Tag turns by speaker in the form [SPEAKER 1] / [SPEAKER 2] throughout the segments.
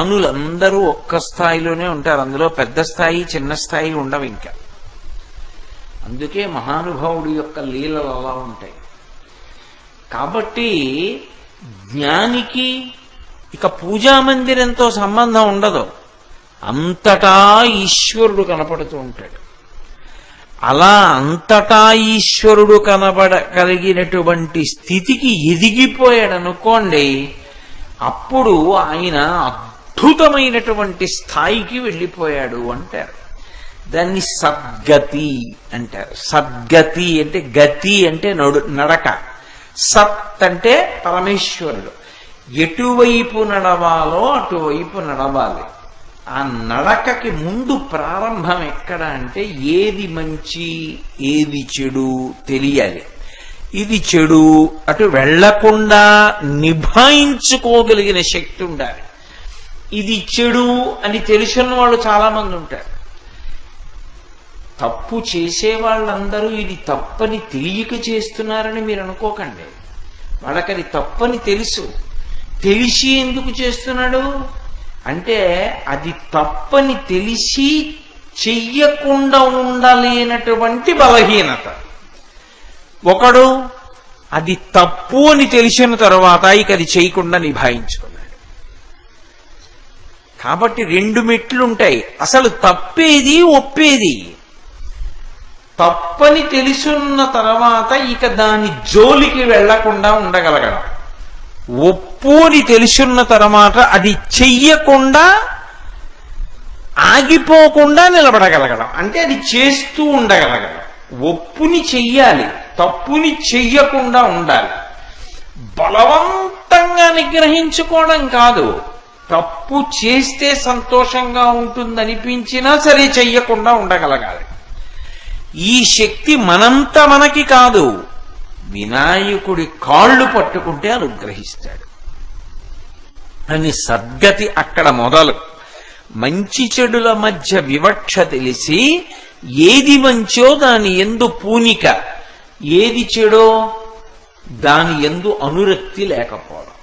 [SPEAKER 1] జ్ఞానులందరూ ఒక్క స్థాయిలోనే ఉంటారు. అందులో పెద్ద స్థాయి చిన్న స్థాయి ఉండవు ఇంకా. అందుకే మహానుభావుడి యొక్క లీలలు అలా ఉంటాయి. కాబట్టి జ్ఞానికి ఇక పూజామందిరంతో సంబంధం ఉండదు. అంతటా ఈశ్వరుడు కనపడుతూ ఉంటాడు. అలా అంతటా ఈశ్వరుడు కనబడగలిగినటువంటి స్థితికి ఎదిగిపోయాడు అనుకోండి అప్పుడు ఆయన అద్భుతమైనటువంటి స్థాయికి వెళ్ళిపోయాడు అంటారు. దాన్ని సద్గతి అంటారు. సద్గతి అంటే గతి అంటే నడు నడక. సత్ అంటే పరమేశ్వరుడు. ఎటువైపు నడవాలో అటువైపు నడవాలి. ఆ నడకకి ముందు ప్రారంభం ఎక్కడ అంటే ఏది మంచి ఏది చెడు తెలియాలి. ఇది చెడు అటు వెళ్ళకుండా నిభాయించుకోగలిగిన శక్తి ఉండాలి. ఇది చెడు అని తెలుసున్న వాళ్ళు చాలా మంది ఉంటారు. తప్పు చేసే వాళ్ళందరూ ఇది తప్పని తెలియక చేస్తున్నారని మీరు అనుకోకండి. వాళ్ళకది తప్పని తెలుసు. తెలిసి ఎందుకు చేస్తున్నాడు? అంటే అది తప్పని తెలిసి చెయ్యకుండా ఉండలేనటువంటి బలహీనత. ఒకడు అది తప్పు అని తెలిసిన తర్వాత ఇక అది చేయకుండా నిభాయించుకున్నాడు. కాబట్టి రెండు మెట్లుంటాయి. అసలు తప్పేది ఒప్పేది? తప్పని తెలుసున్న తర్వాత ఇక దాని జోలికి వెళ్ళకుండా ఉండగలగడం. ఒప్పు అని తెలుసున్న తర్వాత అది చెయ్యకుండా ఆగిపోకుండా నిలబడగలగడం. అంటే అది చేస్తూ ఉండగలగడం. ఒప్పుని చెయ్యాలి తప్పుని చెయ్యకుండా ఉండాలి. బలవంతంగా నిగ్రహించుకోవడం కాదు. తప్పు చేస్తే సంతోషంగా ఉంటుందనిపించినా సరే చెయ్యకుండా ఉండగలగాలి. ఈ శక్తి మనంత మనకి కాదు. వినాయకుడి కాళ్ళు పట్టుకుంటే అనుగ్రహిస్తాడు. అని సద్గతి అక్కడ మొదలు. మంచి చెడుల మధ్య వివక్ష తెలిసి ఏది మంచో దాని ఎందు పూనిక. ఏది చెడో దాని ఎందు అనురక్తి లేకపోవడం.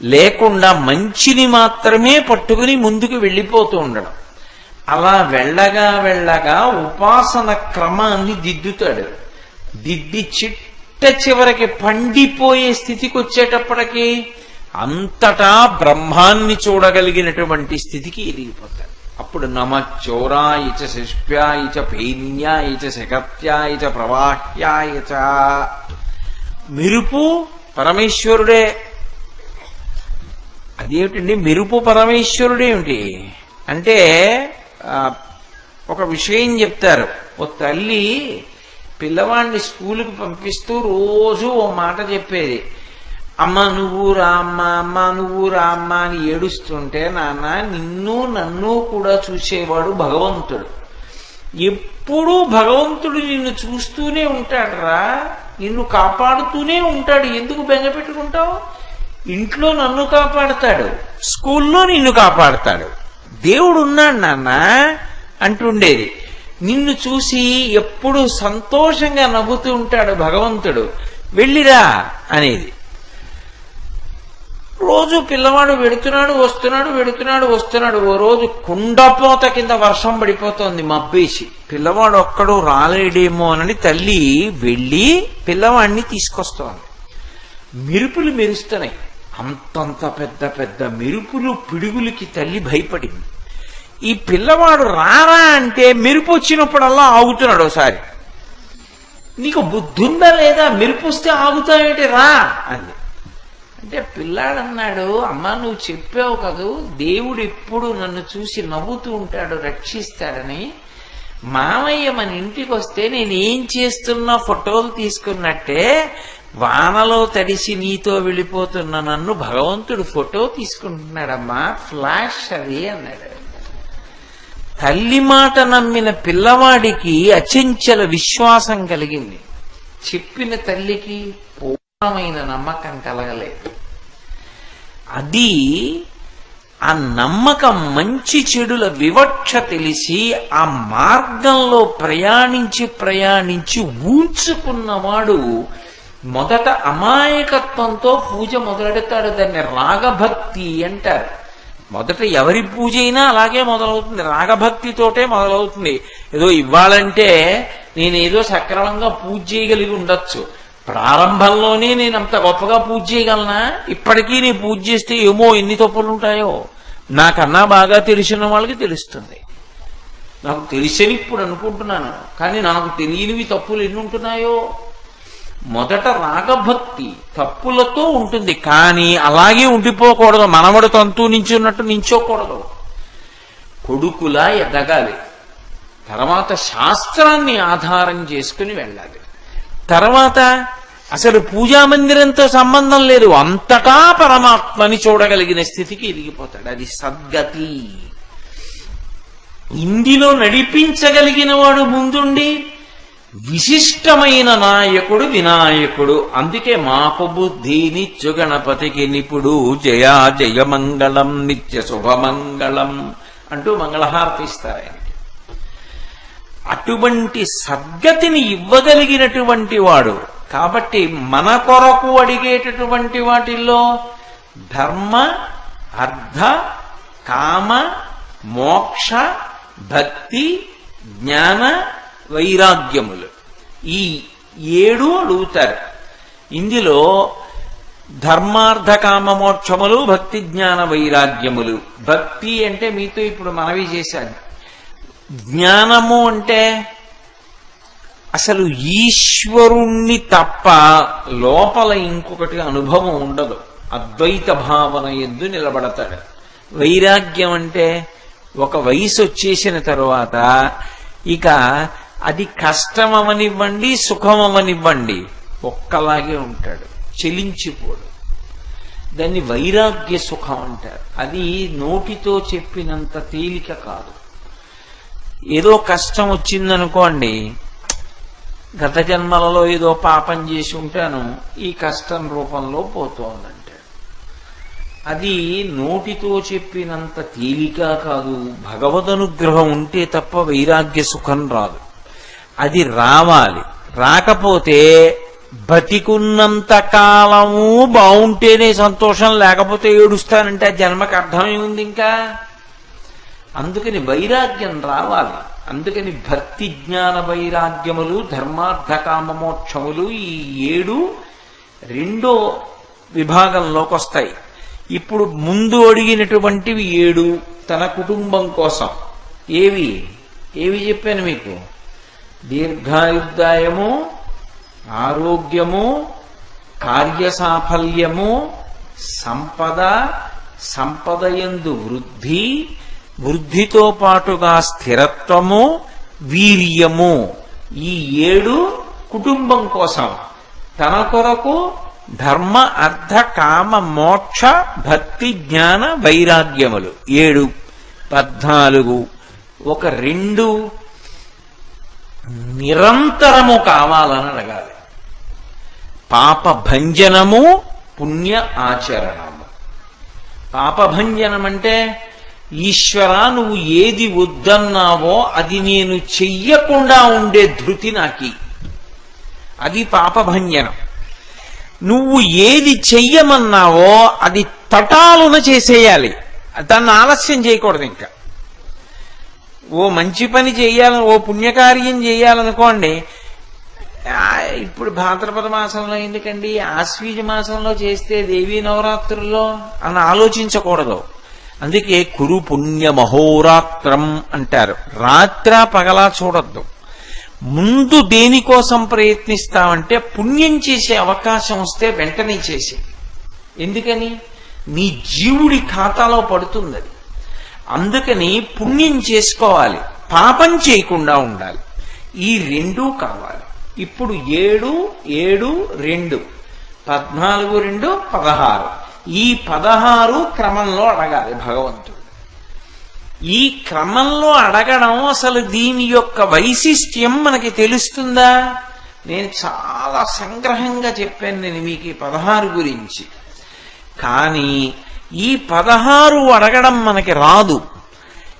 [SPEAKER 1] లేకుండా మంచిని మాత్రమే పట్టుకుని ముందుకు వెళ్ళిపోతూ ఉండడం. అలా వెళ్ళగా వెళ్ళగా ఉపాసన క్రమాన్ని దిద్దుతాడు. దిద్ది చిట్ట చివరికి పండిపోయే స్థితికి వచ్చేటప్పటికి అంతటా బ్రహ్మాన్ని చూడగలిగినటువంటి స్థితికి ఎదిగిపోతాడు. అప్పుడు నమ చోరాయ చ శిష్ప్యాయ చ పైన్యాయ మెరుపు పరమేశ్వరుడే అదేమిటండి? మెరుపు పరమేశ్వరుడేమిటి అంటే ఒక విషయం చెప్తారు. ఓ తల్లి పిల్లవాడిని స్కూల్కి పంపిస్తూ రోజు ఓ మాట చెప్పేది. అమ్మ నువ్వు రామ్మ అమ్మ నువ్వు రామ్మ అని ఏడుస్తుంటే నాన్న నిన్ను నన్ను కూడా చూసేవాడు భగవంతుడు. ఎప్పుడూ భగవంతుడు నిన్ను చూస్తూనే ఉంటాడురా. నిన్ను కాపాడుతూనే ఉంటాడు. ఎందుకు బెంగ పెట్టుకుంటావు? ఇంట్లో నన్ను కాపాడతాడు స్కూల్లో నిన్ను కాపాడతాడు. దేవుడు ఉన్నాడు నాన్న అంటుండేది. నిన్ను చూసి ఎప్పుడు సంతోషంగా నవ్వుతూ ఉంటాడు భగవంతుడు. వెళ్ళిరా అనేది. రోజు పిల్లవాడు వెడుతున్నాడు వస్తున్నాడు వెడుతున్నాడు వస్తున్నాడు. ఓ రోజు కుండపోత కింద వర్షం పడిపోతోంది మబ్బేసి. పిల్లవాడు ఒక్కడు రాలేడేమో అని తల్లి వెళ్ళి పిల్లవాడిని తీసుకొస్తోంది. మెరుపులు మెరుస్తున్నాయి. అంతంత పెద్ద పెద్ద మెరుపులు పిడుగులకి తల్లి భయపడింది. ఈ పిల్లవాడు రారా అంటే మెరుపు వచ్చినప్పుడల్లా ఆగుతున్నాడు ఒకసారి. నీకు బుద్ధుందా లేదా? మెరుపు వస్తే ఆగుతావేంటి? రా అంది. అంటే పిల్లాడన్నాడు అమ్మ నువ్వు చెప్పావు కదూ దేవుడు ఎప్పుడు నన్ను చూసి నవ్వుతూ ఉంటాడు రక్షిస్తాడని. మామయ్య మన ఇంటికి వస్తే నేను ఏం చేస్తున్నా ఫోటోలు తీసుకున్నట్టే వానలో తడిసి నీతో వెళ్ళిపోతున్న నన్ను భగవంతుడు ఫోటో తీసుకుంటున్నాడమ్మా ఫ్లాష్ అది అన్నాడు. తల్లి మాట నమ్మిన పిల్లవాడికి అచంచల విశ్వాసం కలిగింది. చెప్పిన తల్లికి పూర్ణమైన నమ్మకం కలగలేదు. అది ఆ నమ్మకం మంచి చెడుల వివక్ష తెలిసి ఆ మార్గంలో ప్రయాణించి ప్రయాణించి ఊంచుకున్నవాడు మొదట అమాయకత్వంతో పూజ మొదలెడతాడు దాన్ని రాగభక్తి అంటారు. మొదట ఎవరి పూజ అయినా అలాగే మొదలవుతుంది రాగభక్తితోటే మొదలవుతుంది. ఏదో ఇవ్వాలంటే నేనేదో సక్రమంగా పూజ చేయగలిగి ఉండొచ్చు. ప్రారంభంలోనే నేను అంత గొప్పగా పూజ చేయగలనా? ఇప్పటికీ నీ పూజ చేస్తే ఏమో ఎన్ని తప్పులు ఉంటాయో. నాకన్నా బాగా తెలిసిన వాళ్ళకి తెలుస్తుంది. నాకు తెలిసని ఇప్పుడు అనుకుంటున్నాను కానీ నాకు తెలియనివి తప్పులు ఎన్ని ఉంటున్నాయో. మొదట రాగభక్తి తప్పులతో ఉంటుంది కానీ అలాగే ఉండిపోకూడదు. మనవడు తంతు నించున్నట్టు నించోకూడదు. కొడుకులా ఎదగాలి. తర్వాత శాస్త్రాన్ని ఆధారం చేసుకుని వెళ్ళాలి. తర్వాత అసలు పూజా మందిరంతో సంబంధం లేదు. అంతటా పరమాత్మని చూడగలిగిన స్థితికి ఎదిగిపోతాడు. అది సద్గతి. ఇందులో నడిపించగలిగిన వాడు ముందుండి విశిష్టమైన నాయకుడు వినాయకుడు. అందుకే మాపు బుద్ధి నిత్య గణపతికి నిపుడు జయా జయ మంగళం నిత్య శుభమంగళం అంటూ మంగళహారతి ఇస్తారు అటువంటి సద్గతిని ఇవ్వగలిగినటువంటి వాడు. కాబట్టి మన కొరకు అడిగేటటువంటి వాటిల్లో ధర్మ అర్థ కామ మోక్ష భక్తి జ్ఞాన వైరాగ్యములు. ఈ ఏడు అడుగుతారు. ఇందులో ధర్మార్థ మోక్షములు భక్తి జ్ఞాన వైరాగ్యములు. భక్తి అంటే మీతో ఇప్పుడు మనవి చేశాను. జ్ఞానము అంటే అసలు ఈశ్వరుణ్ణి తప్ప లోపల ఇంకొకటి అనుభవం ఉండదు. అద్వైత భావన ఎందు నిలబడతాడు. వైరాగ్యం అంటే ఒక వయసు వచ్చేసిన తరువాత ఇక అది కష్టమవనివ్వండి సుఖమవనివ్వండి. ఒక్కలాగే ఉంటాడు. చెలించిపోడు. దాన్ని వైరాగ్య సుఖం అంటారు. అది నోటితో చెప్పినంత తేలిక కాదు. ఏదో కష్టం వచ్చిందనుకోండి గత జన్మలలో ఏదో పాపం చేసి ఉంటాను ఈ కష్టం రూపంలో పోతోందంటే అది నోటితో చెప్పినంత తేలిక కాదు. భగవదనుగ్రహం ఉంటే తప్ప వైరాగ్య సుఖం రాదు. అది రావాలి. రాకపోతే బతికున్నంత కాలము బాగుంటేనే సంతోషం లేకపోతే ఏడుస్తానంటే ఆ జన్మకు అర్థమై ఉంది ఇంకా? అందుకని వైరాగ్యం రావాలి. అందుకని భక్తి జ్ఞాన వైరాగ్యములు ధర్మార్థ మోక్షములు ఈ ఏడు రెండో విభాగంలోకి వస్తాయి. ఇప్పుడు ముందు అడిగినటువంటివి ఏడు తన కుటుంబం కోసం. ఏవి? ఏవి చెప్పాను మీకు? దీర్ఘాయుర్దాయము ఆరోగ్యము కార్యసాఫల్యము సంపద సంపదయందు వృద్ధి వృద్ధితో పాటుగా స్థిరత్వము వీర్యము. ఈ ఏడు కుటుంబం కోసం. తన కొరకు ధర్మ అర్థ కామ మోక్ష భక్తి జ్ఞాన వైరాగ్యములు. ఏడు పద్నాలుగు. ఒక రెండు నిరంతరము కావాలని అడగాలి. పాప భంజనము పుణ్య ఆచరణము. పాపభంజనం అంటే ఈశ్వర నువ్వు ఏది వద్దన్నావో అది నేను చెయ్యకుండా ఉండే ధృతి నాకి. అది పాపభంజనం నువ్వు ఏది చెయ్యమన్నావో అది తటాలున చేసేయాలి. దాన్ని ఆలస్యం చేయకూడదు ఇంకా. ఓ మంచి పని చేయాలని ఓ పుణ్యకార్యం చేయాలనుకోండి ఇప్పుడు భాద్రపద మాసంలో ఎందుకండి? ఆశ్వీజ మాసంలో చేస్తే దేవీ నవరాత్రుల్లో అని ఆలోచించకూడదు. అందుకే కురు పుణ్య మహోరాత్రం అంటారు. రాత్ర పగలా చూడొద్దు. ముందు దేనికోసం ప్రయత్నిస్తామంటే పుణ్యం చేసే అవకాశం వస్తే వెంటనే చేసే ఎందుకని? నీ జీవుడి ఖాతాలో పడుతుంది అది అందుకని పుణ్యం చేసుకోవాలి పాపం చేయకుండా ఉండాలి. ఈ రెండూ కావాలి. ఇప్పుడు ఏడు ఏడు రెండు పద్నాలుగు రెండు పదహారు. ఈ పదహారు క్రమంలో అడగాలి భగవంతుడు. ఈ క్రమంలో అడగడం అసలు దీని యొక్క వైశిష్ట్యం మనకి తెలుస్తుందా? నేను చాలా సంగ్రహంగా చెప్పాను నేను మీకు ఈ పదహారు గురించి. కానీ ఈ పదహారు అడగడం మనకి రాదు.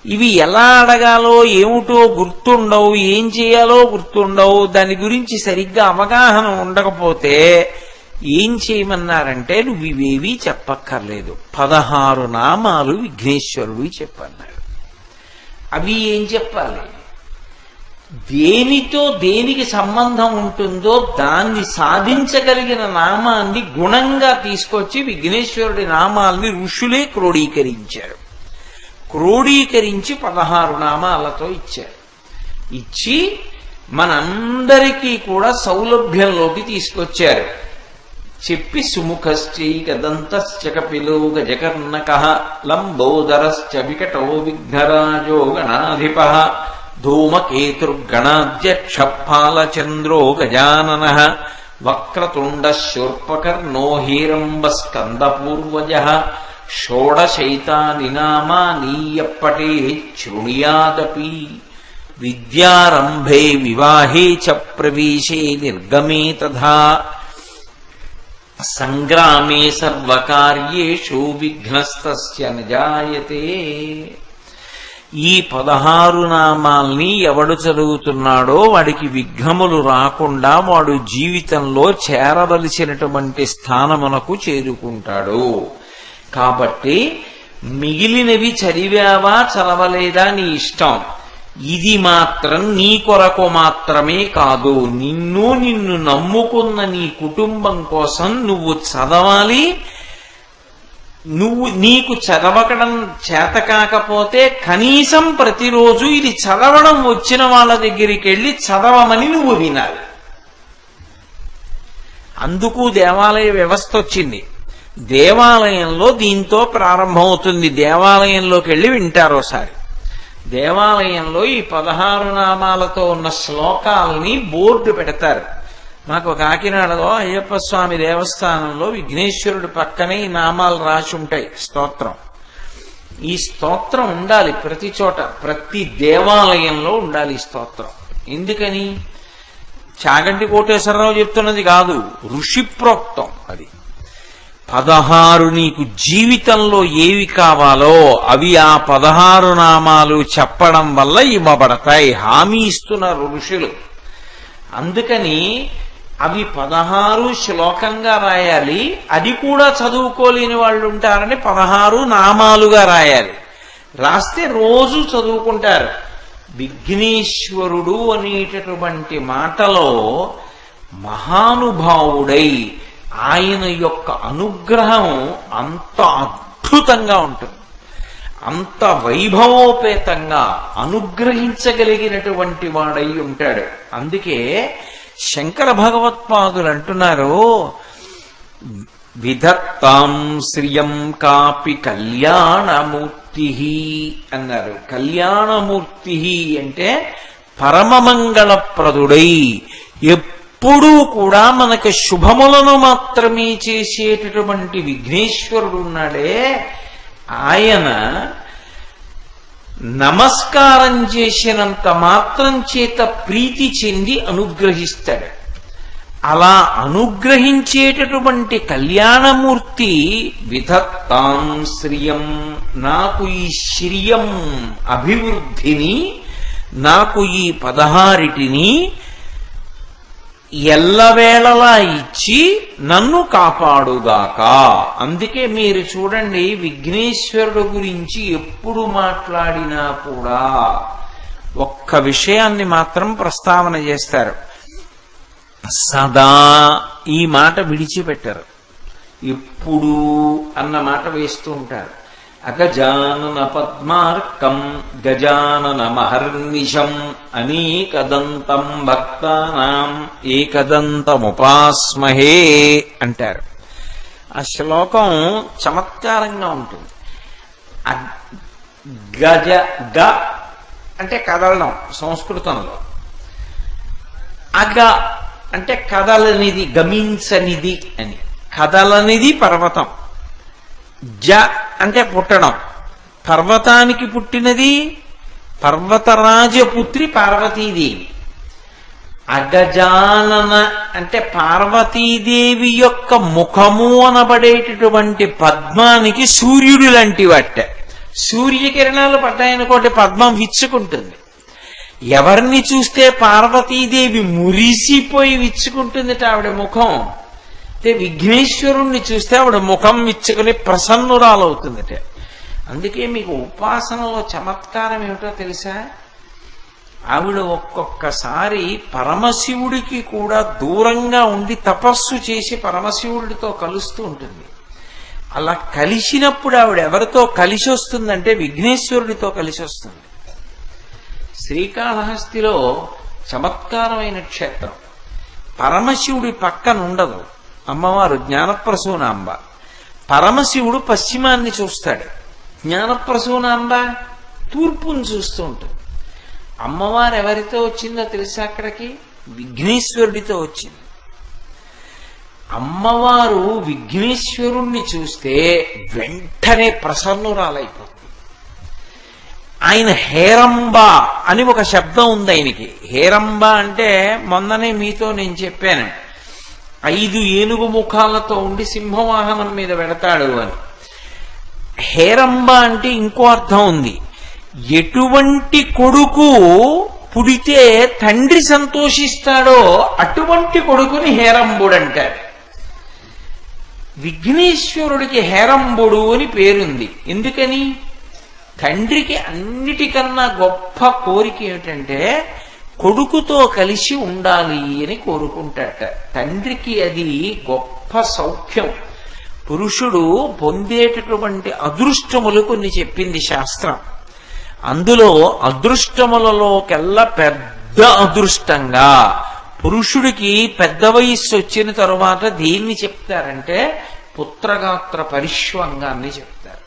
[SPEAKER 1] ఇవి ఎలా అడగాలో ఏమిటో గుర్తుండవు ఏం చేయాలో గుర్తుండవు దాని గురించి సరిగ్గా అవగాహన ఉండకపోతే ఏం చేయమన్నారంటే నువ్వు ఇవేవీ చెప్పక్కర్లేదు. పదహారు నామాలు విఘ్నేశ్వరుడు చెప్పన్నారు అవి ఏం చెప్పాలి? దేనితో దేనికి సంబంధం ఉంటుందో దాన్ని సాధించగలిగిన నామాన్ని గుణంగా తీసుకొచ్చి విఘ్నేశ్వరుడి నామాల్ని ఋషులే క్రోడీకరించారు. క్రోడీకరించి పదహారు నామాలతో ఇచ్చారు. ఇచ్చి మనందరికీ కూడా సౌలభ్యంలోకి తీసుకొచ్చారు. చెప్పి సుముఖశ్చైకదంతశ్చ కపిలో గజకర్ణక లంబోదరశ్చ వికటో విఘ్నరాజో గణాధిప ధూమకేతుర్గణాధ్యక్షపాలచంద్రో గజానన వక్రతుండ శూర్పకర్ణో హీరంబ స్కందపూర్వజ షోడశైతాని నామానీయప్పటే శృణుయాదపి విద్యారంభే వివాహే చ ప్రవేశే నిర్గమే తథా సంగ్రామే సర్వకార్యేషు విఘ్నస్తస్య నజాయతే ఈ పదహారు నామాల్ని ఎవడు చదువుతున్నాడో వాడికి విఘ్నములు రాకుండా వాడు జీవితంలో చేరవలసినటువంటి స్థానమునకు చేరుకుంటాడు. కాబట్టి మిగిలినవి చదివావా చదవలేదా నీ ఇష్టం? ఇది మాత్రం నీ కొరకు మాత్రమే కాదు. నిన్ను నిన్ను నమ్ముకున్న నీ కుటుంబం కోసం నువ్వు చదవాలి నువ్వు నీకు చదవకడం చేత కాకపోతే కనీసం ప్రతిరోజు ఇది చదవడం వచ్చిన వాళ్ళ దగ్గరికి వెళ్ళి చదవమని నువ్వు వినాలి. అందుకు దేవాలయ వ్యవస్థ వచ్చింది. దేవాలయంలో దీంతో ప్రారంభమవుతుంది. దేవాలయంలోకి వెళ్ళి వింటారు ఒకసారి. దేవాలయంలో ఈ పదహారు నామాలతో ఉన్న శ్లోకాలని బోర్డు పెడతారు. మాకు కాకినాడలో అయ్యప్ప స్వామి దేవస్థానంలో విఘ్నేశ్వరుడు పక్కనే ఈ నామాలు రాసి ఉంటాయి స్తోత్రం. ఈ స్తోత్రం ఉండాలి ప్రతి చోట ప్రతి దేవాలయంలో ఉండాలి ఈ స్తోత్రం. ఎందుకని? చాగంటి కోటేశ్వరరావు చెప్తున్నది కాదు ఋషి ప్రోక్తం అది. పదహారు నీకు జీవితంలో ఏవి కావాలో అవి ఆ పదహారు నామాలు చెప్పడం వల్ల ఇవ్వబడతాయి హామీ ఇస్తున్నారు ఋషులు. అందుకని అవి పదహారు శ్లోకంగా రాయాలి. అది కూడా చదువుకోలేని వాళ్ళు ఉంటారని పదహారు నామాలుగా రాయాలి. రాస్తే రోజు చదువుకుంటారు. విఘ్నేశ్వరుడు అనేటటువంటి మాటలో మహానుభావుడై ఆయన యొక్క అనుగ్రహం అంత అద్భుతంగా ఉంటుంది. అంత వైభవోపేతంగా అనుగ్రహించగలిగినటువంటి వాడై ఉంటాడు. అందుకే శంకర భగవత్పాదులు అంటున్నారు విధత్తాం శ్రియం కాపి కళ్యాణమూర్తి అన్నారు. కళ్యాణమూర్తి అంటే పరమమంగళప్రదుడై ఎప్పుడూ కూడా మనకు శుభములను మాత్రమే చేసేటటువంటి విఘ్నేశ్వరుడు ఉన్నాడే. ఆయన నమస్కారం చేసినంత మాత్రం చేత ప్రీతి చెంది అనుగ్రహిస్తాడు. అలా అనుగ్రహించేటటువంటి కళ్యాణమూర్తి విధత్తాం శ్రియం నాకు ఈ శ్రియం అభివృద్ధిని నాకు ఈ పదహారిటిని ఎల్లవేళలా ఇచ్చి నన్ను కాపాడుగాక. అందుకే మీరు చూడండి విఘ్నేశ్వరుడు గురించి ఎప్పుడు మాట్లాడినా కూడా ఒక్క విషయాన్ని మాత్రం ప్రస్తావన చేస్తారు. సదా ఈ మాట విడిచిపెట్టారు. ఎప్పుడు అన్న మాట వేస్తూ ఉంటారు. అగజానన పద్మార్కం గజానన మహర్నిశం అనేకదంతం భక్తానాం ఏకదంతముపాస్మహే అంటారు. ఆ శ్లోకం చమత్కారంగా ఉంటుంది. గజ గ అంటే కదలడం సంస్కృతంలో. అగ అంటే కదలనిది గమించనిది అని. కదలనిది పర్వతం. జ అంటే పుట్టడం. పర్వతానికి పుట్టినది పర్వతరాజపుత్రి పార్వతీదేవి. అగజానన అంటే పార్వతీదేవి యొక్క ముఖము అనబడేటటువంటి పద్మానికి సూర్యుడు లాంటి వాట సూర్యకిరణాలు పడ్డాయనుకోటి పద్మం విచ్చుకుంటుంది. ఎవరిని చూస్తే పార్వతీదేవి మురిసిపోయి విచ్చుకుంటుంది ఆవిడ ముఖం? అయితే విఘ్నేశ్వరుణ్ణి చూస్తే ఆవిడ ముఖం విచ్చుకుని ప్రసన్నురాలవుతుందట. అందుకే మీకు ఉపాసనలో చమత్కారం ఏమిటో తెలుసా? ఆవిడ ఒక్కొక్కసారి పరమశివుడికి కూడా దూరంగా ఉండి తపస్సు చేసి పరమశివుడితో కలుస్తూ ఉంటుంది. అలా కలిసినప్పుడు ఆవిడ ఎవరితో కలిసి వస్తుందంటే విఘ్నేశ్వరుడితో కలిసి వస్తుంది. శ్రీకాళహస్తిలో చమత్కారమైన క్షేత్రం. పరమశివుడి పక్కన ఉండదు అమ్మవారు జ్ఞానప్రసూనాంబ. పరమశివుడు పశ్చిమాన్ని చూస్తాడు. జ్ఞానప్రసూనాంబ తూర్పుని చూస్తూ ఉంటుంది. అమ్మవారు ఎవరితో వచ్చిందో తెలుసా అక్కడికి? విఘ్నేశ్వరుడితో వచ్చింది. అమ్మవారు విఘ్నేశ్వరుణ్ణి చూస్తే వెంటనే ప్రసన్నురాలైపోతుంది. ఆయన హేరంబ అని ఒక శబ్దం ఉంది ఆయనకి. హేరంబ అంటే మొన్ననే మీతో నేను చెప్పాను. ఐదు ఏనుగు ముఖాలతో ఉండి సింహవాహనం మీద వెడతాడు అని. హేరంబ అంటే ఇంకో అర్థం ఉంది. ఎటువంటి కొడుకు పుడితే తండ్రి సంతోషిస్తాడో అటువంటి కొడుకుని హేరంబుడు అంటారు విఘ్నేశ్వరుడికి హేరంబుడు అని పేరుంది. ఎందుకని? తండ్రికి అన్నిటికన్నా గొప్ప కోరిక ఏమిటంటే కొడుకుతో కలిసి ఉండాలి అని కోరుకుంటాట తండ్రికి అది గొప్ప సౌఖ్యం. పురుషుడు పొందేటటువంటి అదృష్టములు కొన్ని చెప్పింది శాస్త్రం. అందులో అదృష్టములలోకెల్లా పెద్ద అదృష్టంగా పురుషుడికి పెద్ద వయస్సు వచ్చిన తరువాత దేన్ని చెప్తారంటే పుత్రగాత్ర పరిష్వంగాన్ని చెప్తారు.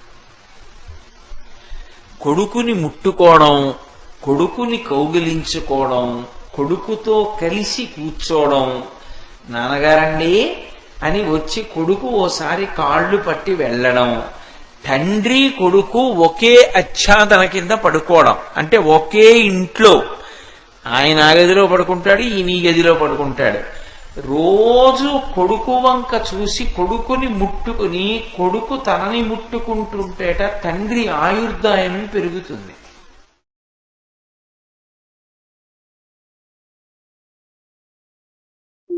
[SPEAKER 1] కొడుకుని ముట్టుకోవడం కొడుకుని కౌగిలించుకోవడం కొడుకుతో కలిసి కూర్చోవడం నాన్నగారండి అని వచ్చి కొడుకు ఓసారి కాళ్ళు పట్టి వెళ్ళడం తండ్రి కొడుకు ఒకే అచ్ఛాదన కింద పడుకోవడం అంటే ఒకే ఇంట్లో. ఆయన ఆ గదిలో పడుకుంటాడు ఈయన ఈ గదిలో పడుకుంటాడు. రోజు కొడుకు వంక చూసి కొడుకుని ముట్టుకుని కొడుకు తనని ముట్టుకుంటుంటేట తండ్రి ఆయుర్దాయం పెరుగుతుంది.